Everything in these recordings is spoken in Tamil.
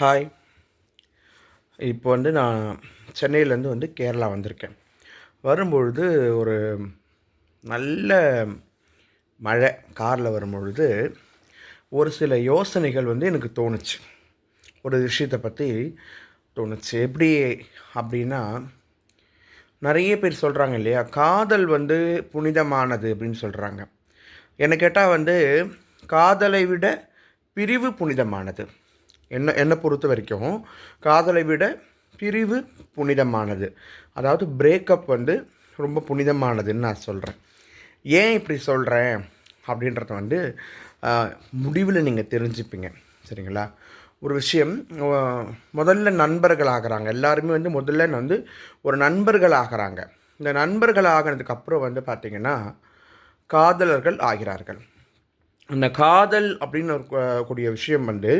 ஹாய் இப்போ வந்து நான் சென்னையிலேருந்து வந்து கேரளா வந்திருக்கேன். வரும்பொழுது ஒரு நல்ல மழை காரில் வரும்பொழுது ஒரு சில யோசனைகள் வந்து எனக்கு தோணுச்சு. ஒரு விஷயத்தை பற்றி தோணுச்சு. எப்படி அப்படின்னா நிறைய பேர் சொல்கிறாங்க இல்லையா காதல் வந்து புனிதமானது அப்படின்னு சொல்கிறாங்க என்னை கேட்டால் வந்து காதலை விட பிரிவு புனிதமானது. என்ன என்னை பொறுத்த வரைக்கும் காதலை விட பிரிவு புனிதமானது. அதாவது பிரேக்கப் வந்து ரொம்ப புனிதமானதுன்னு நான் சொல்கிறேன் ஏன் இப்படி சொல்கிறேன் அப்படின்றத வந்து முடிவில் நீங்கள் தெரிஞ்சுப்பீங்க. சரிங்களா? ஒரு விஷயம் முதல்ல நண்பர்கள் ஆகிறாங்க. எல்லாருமே வந்து முதல்ல வந்து ஒரு நண்பர்கள் ஆகிறாங்க. இந்த நண்பர்கள் ஆகினதுக்கு அப்புறம் வந்து பார்த்திங்கன்னா காதலர்கள் ஆகிறார்கள். அந்த காதல் அப்படின்னு கூடிய விஷயம் வந்து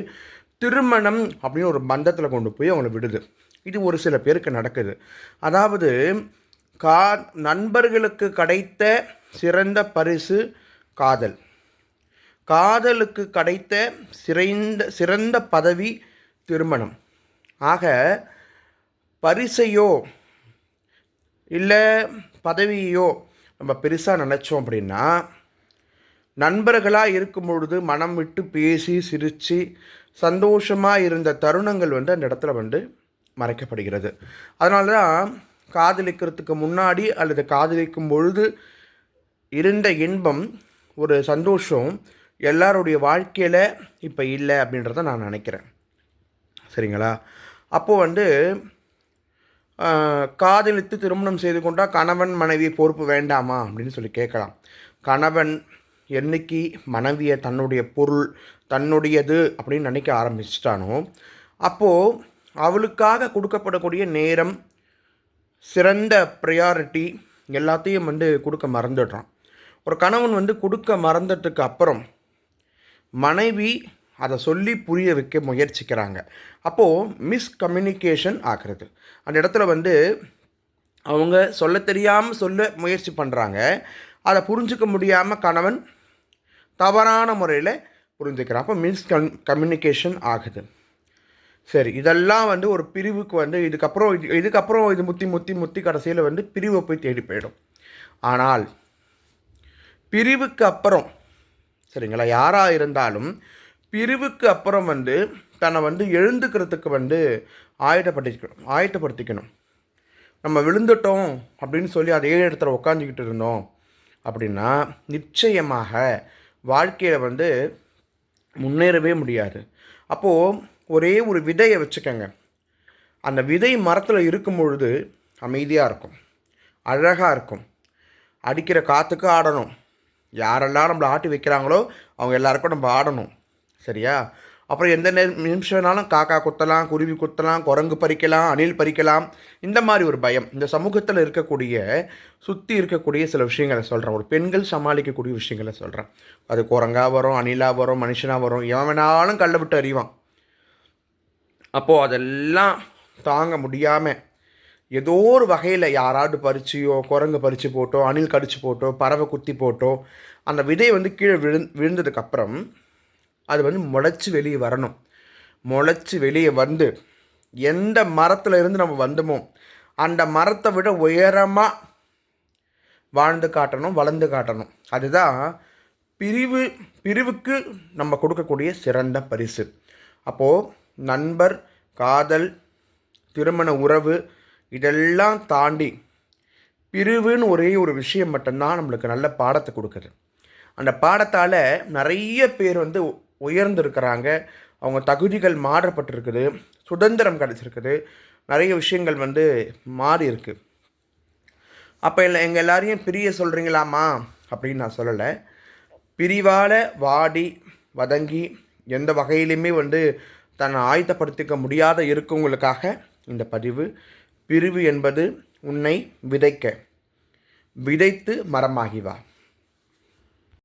திருமணம் அப்படின்னு ஒரு பந்தத்தில் கொண்டு போய் அவங்கள விடுது. இது ஒரு சில பேருக்கு நடக்குது. அதாவது கா நண்பர்களுக்கு கிடைத்த சிறந்த பரிசு காதல். காதலுக்கு கிடைத்த சிறந்த சிறந்த பதவி திருமணம். ஆக பரிசையோ இல்லை பதவியோ நம்ம பெருசாக நினச்சோம் அப்படின்னா நண்பர்களாக இருக்கும் பொழுது மனம் விட்டு பேசி சிரித்து சந்தோஷமாக இருந்த தருணங்கள் வந்து அந்த இடத்துல வந்து மறைக்கப்படுகிறது. அதனால தான் காதலிக்கிறதுக்கு முன்னாடி அல்லது காதலிக்கும் பொழுது இருந்த இன்பம் ஒரு சந்தோஷம் எல்லாருடைய வாழ்க்கையில் இப்போ இல்லை அப்படின்றத நான் நினைக்கிறேன். சரிங்களா? அப்போது வந்து காதலித்து திருமணம் செய்து கொண்டால் கணவன் மனைவி பொறுப்பு வேண்டாமா அப்படின்னு சொல்லி கேட்கலாம். கணவன் என்னைக்கு மனைவியை தன்னுடைய பொருள் தன்னுடையது அப்படின்னு நினைக்க ஆரம்பிச்சிட்டானோ அப்போது அவளுக்காக கொடுக்கப்படக்கூடிய நேரம் சிறந்த ப்ரையாரிட்டி எல்லாத்தையும் வந்து கொடுக்க மறந்துடுறான். ஒரு கணவன் வந்து கொடுக்க மறந்ததுக்கு அப்புறம் மனைவி அதை சொல்லி புரிய வைக்க முயற்சிக்கிறாங்க. அப்போது மிஸ்கம்யூனிகேஷன் ஆகிறது. அந்த இடத்துல வந்து அவங்க சொல்ல தெரியாமல் சொல்ல முயற்சி பண்ணுறாங்க அதை புரிஞ்சுக்க முடியாமல் கணவன் தவறான முறையில் புரிஞ்சுக்கிறான். அப்போ மிஸ் கன் கம்யூனிகேஷன் ஆகுது. சரி இதெல்லாம் வந்து ஒரு பிரிவுக்கு வந்து இதுக்கப்புறம் இது இதுக்கப்புறம் இது முத்தி முத்தி முத்தி கடைசியில் வந்து பிரிவை போய் தேடி போயிடும். ஆனால் பிரிவுக்கு அப்புறம் சரிங்களா யாராக இருந்தாலும் பிரிவுக்கு அப்புறம் வந்து தன்னை வந்து எழுந்துக்கிறதுக்கு வந்து ஆயத்தப்படுத்திக்கணும் ஆயத்தப்படுத்திக்கணும். நம்ம விழுந்துட்டோம் அப்படின்னு சொல்லி அதே இடத்துல உட்காந்துக்கிட்டு இருந்தோம் அப்படின்னா நிச்சயமாக வாழ்க்கையில் வந்து முன்னேறவே முடியாது. அப்போது ஒரே ஒரு விதையை வச்சுக்கோங்க. அந்த விதை மரத்தில் இருக்கும் பொழுது அமைதியாக இருக்கும். அழகாக இருக்கும். அடிக்கிற காற்றுக்கு ஆடணும். யாரெல்லாம் நம்மளை ஆட்டி வைக்கிறாங்களோ அவங்க எல்லாருக்கும் நம்ம ஆடணும். சரியா? அப்புறம் எந்த நிமிஷம் வேணாலும் காக்கா குத்தலாம் குருவி குத்தலாம் குரங்கு பறிக்கலாம் அணில் பறிக்கலாம். இந்த மாதிரி ஒரு பயம். இந்த சமூகத்தில் இருக்கக்கூடிய சுற்றி இருக்கக்கூடிய சில விஷயங்களை சொல்கிறேன் ஒரு பெண்கள் சமாளிக்கக்கூடிய விஷயங்களை சொல்கிறேன் அது குரங்காக வரும் அணிலாக வரும் மனுஷனாக வரும். எவன் வேணாலும் கல்லை விட்டு அறிவான். அப்போது அதெல்லாம் தாங்க முடியாமல் ஏதோ ஒரு வகையில் யாராவது பறிச்சியோ குரங்கு பறித்து போட்டோ அணில் கடிச்சு போட்டோ பறவை குத்தி போட்டோ அந்த விதை வந்து கீழே விழு விழுந்ததுக்கப்புறம் அது வந்து முளைச்சி வெளியே வரணும். முளைச்சி வெளியே வந்து எந்த மரத்தில் இருந்து நம்ம வந்தோமோ அந்த மரத்தை விட உயரமாக வாழ்ந்து காட்டணும் வளர்ந்து காட்டணும். அதுதான் பிரிவு பிரிவுக்கு நம்ம கொடுக்கக்கூடிய சிறந்த பரிசு. அப்போது நண்பர் காதல் திருமண உறவு இதெல்லாம் தாண்டி பிரிவுன்னு ஒரே ஒரு விஷயம் மட்டும்தான் நம்மளுக்கு நல்ல பாடத்தை கொடுக்குது. அந்த பாடத்தால் நிறைய பேர் வந்து உயர்ந்திருக்கிறாங்க. அவங்க தகுதிகள் மாறப்பட்டிருக்குது சுதந்திரம் கிடச்சிருக்குது. நிறைய விஷயங்கள் வந்து மாறியிருக்கு. அப்போ இல்லை எங்கள் எல்லாரையும் பிரிய சொல்கிறீங்களாமா அப்படின்னு நான் சொல்லலை. பிரிவால் வாடி வதங்கி எந்த வகையிலையுமே வந்து தன்னை ஆயத்தப்படுத்திக்க முடியாத இருக்கவங்களுக்காக இந்த பதிவு. பிரிவு என்பது உன்னை விதைக்க. விதைத்து மரமாகி வா.